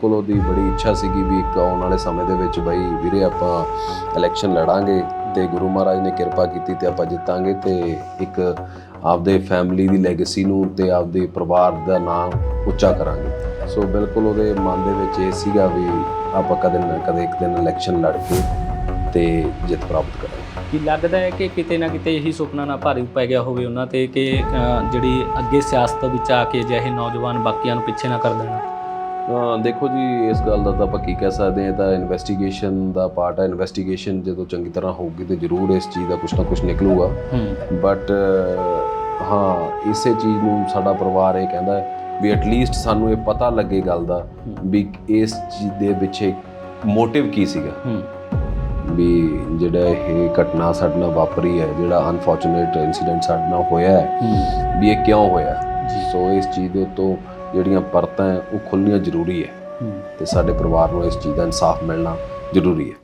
ਕੋਲ ਉਹਦੀ ਬੜੀ ਇੱਛਾ ਸੀਗੀ ਵੀ ਇੱਕ ਆਉਣ ਵਾਲੇ ਸਮੇਂ ਦੇ ਵਿੱਚ ਬਈ ਵੀਰੇ ਆਪਾਂ ਇਲੈਕਸ਼ਨ ਲੜਾਂਗੇ ਤੇ ਗੁਰੂ ਮਹਾਰਾਜ ਨੇ ਕਿਰਪਾ ਕੀਤੀ ਤੇ ਆਪਾਂ ਜਿੱਤਾਂਗੇ ਤੇ ਇੱਕ ਆਪਦੇ ਫੈਮਿਲੀ ਦੀ ਲੈਗੇਸੀ ਨੂੰ ਤੇ ਆਪਦੇ ਪਰਿਵਾਰ ਦਾ ਨਾਮ ਉੱਚਾ ਕਰਾਂਗੇ। ਸੋ ਬਿਲਕੁਲ ਉਹਦੇ ਮਨ ਦੇ ਵਿੱਚ ਇਹ ਸੀਗਾ ਵੀ ਆਪਾਂ ਕਦੇ ਨਾ ਕਦੇ ਇੱਕ ਦਿਨ ਇਲੈਕਸ਼ਨ ਲੜ ਕੇ ਤੇ ਜਿੱਤ ਪ੍ਰਾਪਤ ਕਰਾਂਗੇ। ਕੀ ਲੱਗਦਾ ਹੈ ਕਿ ਕਿਤੇ ਨਾ ਕਿਤੇ ਇਹੀ ਸੁਪਨਾ ਨਾ ਭਾਰੀ ਪੈ ਗਿਆ ਹੋਵੇ ਉਹਨਾਂ ਤੇ ਕਿ ਜਿਹੜੀ ਅੱਗੇ ਸਿਆਸਤ ਵਿੱਚ ਆ ਕੇ ਅਜਿਹੇ ਨੌਜਵਾਨ ਬਾਕੀਆਂ ਨੂੰ ਪਿੱਛੇ ਨਾ ਕਰ ਦੇਣਾ? ਦੇਖੋ ਜੀ ਇਸ ਗੱਲ ਦਾ ਤਾਂ ਆਪਾਂ ਕੀ ਕਹਿ ਸਕਦੇ ਇਹ ਤਾਂ ਇਨਵੈਸਟੀਗੇਸ਼ਨ ਦਾ ਪਾਰਟ ਹੈ ਇਨਵੈਸਟੀਗੇਸ਼ਨ ਜਦੋਂ ਚੰਗੀ ਤਰ੍ਹਾਂ ਹੋਊਗੀ ਤੇ ਜ਼ਰੂਰ ਇਸ ਚੀਜ਼ ਦਾ ਕੁਝ ਨਾ ਕੁਝ ਨਿਕਲੂਗਾ। ਬਟ ਹਾਂ ਇਸੇ ਚੀਜ਼ ਨੂੰ ਸਾਡਾ ਪਰਿਵਾਰ ਇਹ ਕਹਿੰਦਾ ਵੀ ਐਟਲੀਸਟ ਸਾਨੂੰ ਇਹ ਪਤਾ ਲੱਗੇ ਗੱਲ ਦਾ ਵੀ ਇਸ ਚੀਜ਼ ਦੇ ਪਿੱਛੇ ਮੋਟਿਵ ਕੀ ਸੀਗਾ। ਵੀ ਜਿਹੜਾ ਇਹ ਘਟਨਾ ਸਾਡੇ ਨਾਲ ਵਾਪਰੀ ਹੈ ਜਿਹੜਾ ਅਨਫੋਰਚੂਨੇਟ ਇਨਸੀਡੈਂਟ ਸਾਡੇ ਨਾਲ ਹੋਇਆ ਹੈ ਵੀ ਇਹ ਕਿਉਂ ਹੋਇਆ ਸੋ ਇਸ ਚੀਜ਼ ਦੇ ਉੱਤੋਂ ਜਿਹੜੀਆਂ ਪਰਤਾਂ ਹੈ ਉਹ ਖੁੱਲ੍ਹਣੀਆਂ ਜ਼ਰੂਰੀ ਹੂੰ। ਤੇ ਸਾਡੇ ਪਰਿਵਾਰ ਨੂੰ ਇਸ ਚੀਜ਼ ਦਾ ਇਨਸਾਫ ਮਿਲਣਾ ਜ਼ਰੂਰੀ ਹੈ।